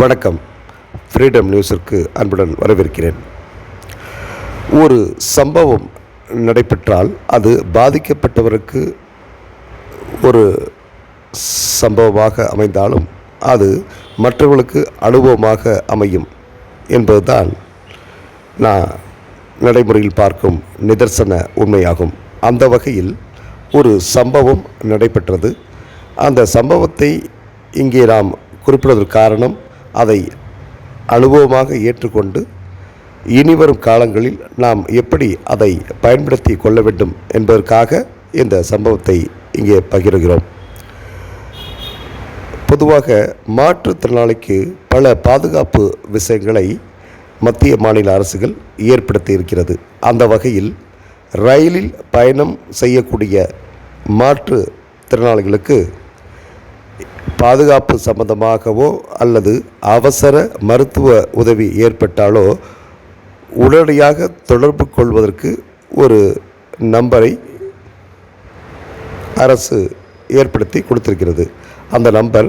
வணக்கம். ஃப்ரீடம் நியூஸிற்கு அன்புடன் வரவேற்கிறேன். ஒரு சம்பவம் நடைபெற்றால் அது பாதிக்கப்பட்டவருக்கு ஒரு சம்பவமாக அமைந்தாலும் அது மற்றவர்களுக்கு அனுபவமாக அமையும் என்பதுதான் நான் நடைமுறையில் பார்க்கும் நிதர்சன உண்மையாகும். அந்த வகையில் ஒரு சம்பவம் நடைபெற்றது. அந்த சம்பவத்தை இங்கே நாம் குறிப்பிடுவதற்கு காரணம் அதை அனுபவமாக ஏற்றுக்கொண்டு இனிவரும் காலங்களில் நாம் எப்படி அதை பயன்படுத்தி கொள்ள வேண்டும் என்பதற்காக இந்த சம்பவத்தை இங்கே பகிர்கிறோம். பொதுவாக மாற்றுத்திறனாளிக்கு பல பாதுகாப்பு விஷயங்களை மத்திய மாநில அரசுகள் ஏற்படுத்தி இருக்கிறது அந்த வகையில் ரயிலில் பயணம் செய்யக்கூடிய மாற்றுத்திறனாளிகளுக்கு பாதுகாப்பு சம்பந்தமாகவோ அல்லது அவசர மருத்துவ உதவி ஏற்பட்டாலோ உடனடியாக தொடர்பு கொள்வதற்கு ஒரு நம்பரை அரசு ஏற்படுத்தி கொடுத்திருக்கிறது. அந்த நம்பர்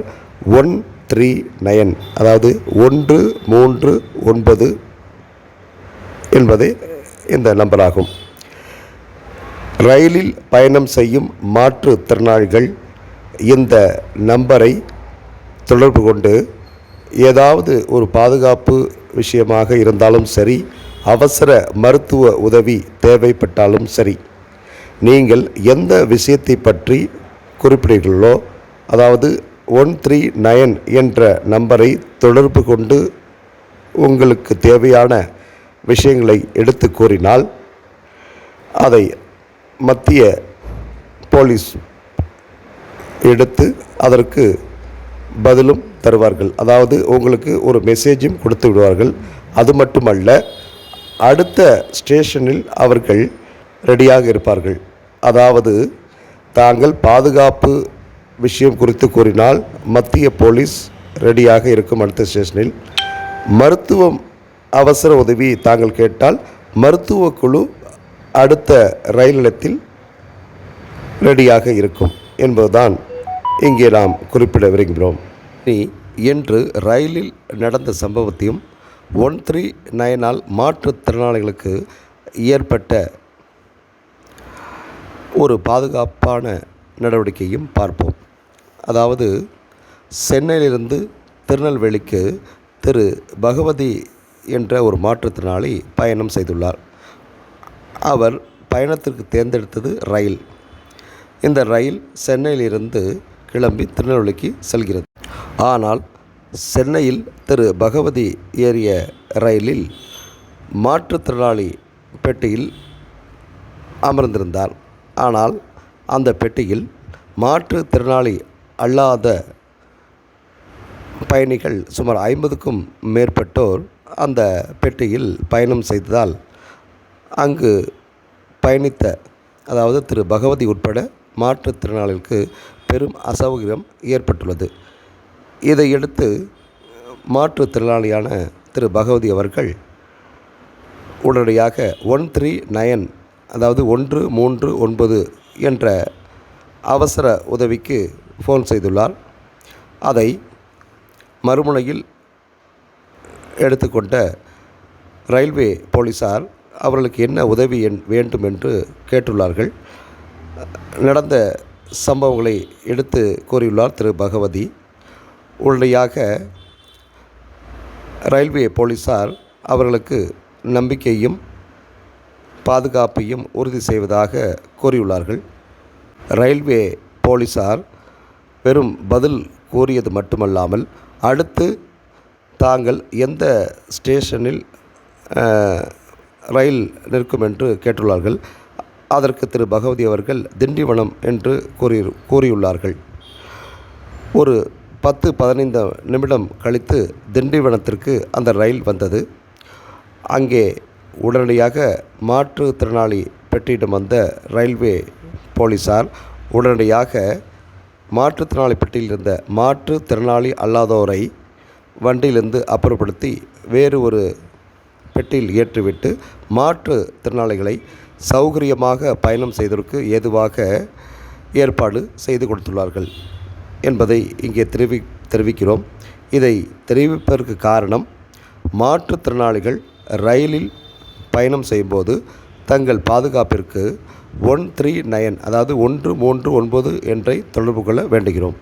ஒன் த்ரீ நயன் அதாவது ஒன்று மூன்று ஒன்பது என்பதே இந்த நம்பராகும் ரயிலில் பயணம் செய்யும் மாற்றுத்திறனாளிகள் இந்த நம்பரை தொடர்பு கொண்டு ஏதாவது ஒரு பாதுகாப்பு விஷயமாக இருந்தாலும் சரி அவசர மருத்துவ உதவி தேவைப்பட்டாலும் சரி நீங்கள் எந்த விஷயத்தை பற்றி குறிப்பிடுகிறீர்களோ அதாவது ஒன் த்ரீ நயன் என்ற நம்பரை தொடர்பு கொண்டு உங்களுக்கு தேவையான விஷயங்களை எடுத்து கூறினால் அதை மத்திய போலீஸ் எடுத்து அதற்கு பதிலும் தருவார்கள். அதாவது உங்களுக்கு ஒரு மெசேஜும் கொடுத்து விடுவார்கள். அது மட்டுமல்ல அடுத்த ஸ்டேஷனில் அவர்கள் ரெடியாக இருப்பார்கள். அதாவது தாங்கள் பாதுகாப்பு விஷயம் குறித்து கூறினால் மத்திய போலீஸ் ரெடியாக இருக்கும் அடுத்த ஸ்டேஷனில் மருத்துவம் அவசர உதவி தாங்கள் கேட்டால் மருத்துவ குழு அடுத்த ரயில் நிலையத்தில் ரெடியாக இருக்கும் என்பதுதான் இங்கே நாம் குறிப்பிட விரும்புகிறோம். நீ என்று ரயிலில் நடந்த சம்பவத்தையும் ஒன் த்ரீ நயனால் மாற்றுத்திறனாளிகளுக்கு ஏற்பட்ட ஒரு பாதுகாப்பான நடவடிக்கையும் பார்ப்போம். அதாவது சென்னையிலிருந்து திருநெல்வேலிக்கு திரு. பகவதி என்ற ஒரு மாற்றுத்திறனாளி பயணம் செய்துள்ளார். அவர் பயணத்திற்கு தேர்ந்தெடுத்தது ரயில். இந்த ரயில் சென்னையிலிருந்து கிளம்பி திருநெல்வேலிக்கு செல்கிறது. ஆனால் சென்னையில் திரு பகவதி ஏறிய ரயிலில் மாற்றுத்திறனாளி பெட்டியில் அமர்ந்திருந்தார். ஆனால் அந்த பெட்டியில் மாற்றுத்திறனாளி அல்லாத பயணிகள் சுமார் ஐம்பதுக்கும் மேற்பட்டோர் அந்த பெட்டியில் பயணம் செய்ததால் அங்கு பயணித்த அதாவது திரு பகவதி உட்பட மாற்றுத்திறனாளிகளுக்கு பெரும் அசௌகரியம் ஏற்பட்டுள்ளது. இதையடுத்து மாற்றுத்திறனாளியான திரு பகவதி அவர்கள் உடனடியாக ஒன் த்ரீ நயன் அதாவது ஒன்று மூன்று ஒன்பது என்ற அவசர உதவிக்கு ஃபோன் செய்துள்ளார். அதை மறுமுனையில் எடுத்துக்கொண்ட ரயில்வே போலீஸார் அவர்களுக்கு என்ன உதவி என் வேண்டும் என்று கேட்டுள்ளார்கள். நடந்த சம்பவங்களை எடுத்து கூறியுள்ளார் திரு. பகவதி. உடனடியாக ரயில்வே போலீஸார் அவர்களுக்கு நம்பிக்கையும் பாதுகாப்பையும் உறுதி செய்வதாக கூறியுள்ளார்கள். ரயில்வே போலீஸார் வெறும் பதில் கூறியது மட்டுமல்லாமல் அடுத்து தாங்கள் எந்த ஸ்டேஷனில் ரயில் நிற்கும் என்று கேட்டுள்ளார்கள். அதற்கு திரு பகவதி அவர்கள் திண்டிவனம் என்று கூறி கூறியுள்ளார்கள். ஒரு பத்து பதினைந்து நிமிடம் கழித்து திண்டிவனத்திற்கு அந்த ரயில் வந்தது. அங்கே உடனடியாக மாற்றுத்திறனாளி பெட்டியிடம் வந்த ரயில்வே போலீஸார் உடனடியாக மாற்றுத்திறனாளி பெட்டியில் இருந்த மாற்றுத்திறனாளி அல்லாதோரை வண்டியிலிருந்து அப்புறப்படுத்தி வேறு ஒரு பெட்டியில் ஏற்றிவிட்டு மாற்றுத்திறனாளிகளை சௌகரியமாக பயணம் செய்வதற்கு ஏதுவாக ஏற்பாடு செய்து கொடுத்துள்ளார்கள் என்பதை இங்கே தெரிவி தெரிவிக்கிறோம். இதை தெரிவிப்பதற்கு காரணம் மாற்றுத்திறனாளிகள் ரயிலில் பயணம் செய்யும்போது தங்கள் பாதுகாப்பிற்கு ஒன் த்ரீ நயன் அதாவது ஒன்று மூன்று ஒன்பது என்றை தொடர்பு கொள்ள வேண்டுகிறோம்.